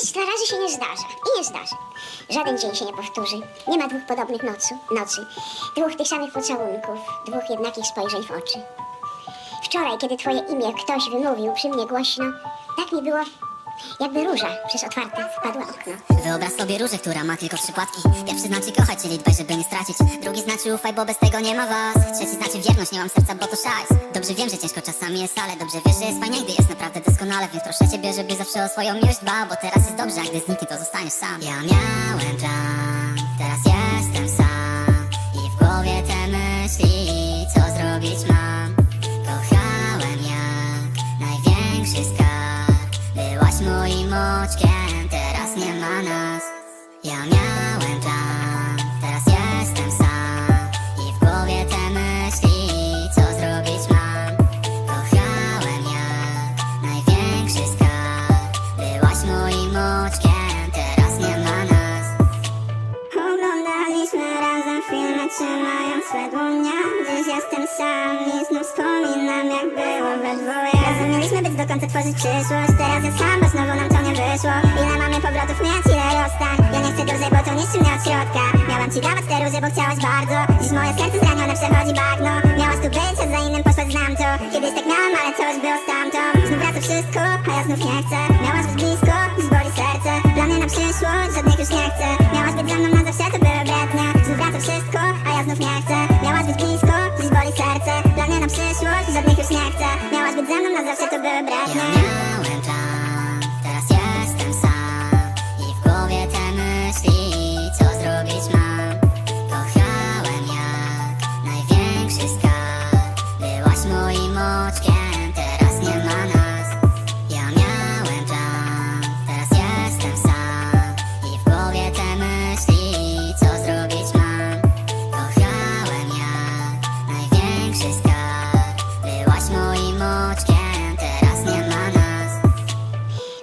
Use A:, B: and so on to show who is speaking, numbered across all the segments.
A: Nic dwa razy się nie zdarza i nie zdarzy. Żaden dzień się nie powtórzy. Nie ma dwóch podobnych nocy, nocy, dwóch tych samych pocałunków, dwóch jednakich spojrzeń w oczy. Wczoraj, kiedy twoje imię ktoś wymówił przy mnie głośno, tak mi było, jakby róża przez otwarte wpadła okno.
B: Wyobraź sobie różę, która ma tylko trzy płatki. Pierwszy znaczy kochać, czyli dbaj, żeby nie stracić. Drugi znaczy ufaj, bo bez tego nie ma was. Trzeci znaczy wierność, nie mam serca, bo to szajs. Dobrze wiem, że ciężko czasami jest, ale dobrze wiesz, że jest fajnie, gdy jest naprawdę doskonale. Więc proszę ciebie, żeby zawsze o swoją miłość dbał Bo teraz jest dobrze, a gdy zniknie, to zostaniesz sam. Ja miałem plan, teraz jestem sam oczkiem, teraz nie ma nas. Ja miałem plan, teraz jestem sam. I w głowie te myśli, co zrobić mam. Kochałem jak największy skarb. Byłaś moim oczkiem, teraz nie ma nas.
C: Oglądaliśmy razem filmy, trzymając swe dłonie Dziś jestem sam i znów wspominam jak było we dwoje mieliśmy być do końca tworzyć przyszłość. Teraz jest sam, bo znowu nam to nie wyszło. Ile mamy powrotów? Mieć, ile rozstań Ja nie chcę dłużej, bo to niszczy mnie od środka. Miałam ci dawać te róże, bo chciałaś bardzo. Dziś moje serce zranione przechodzi bagno. Miałaś tu być, a za innym poszłaś znam to Kiedyś tak miałam, ale coś było z tamtą Znów wraca wszystko, a ja znów nie chcę Miałaś być ze mną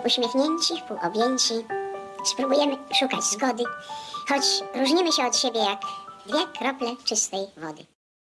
A: Uśmiechnięci, wpółobjęci, spróbujemy szukać zgody, choć różnimy się od siebie jak dwie krople czystej wody.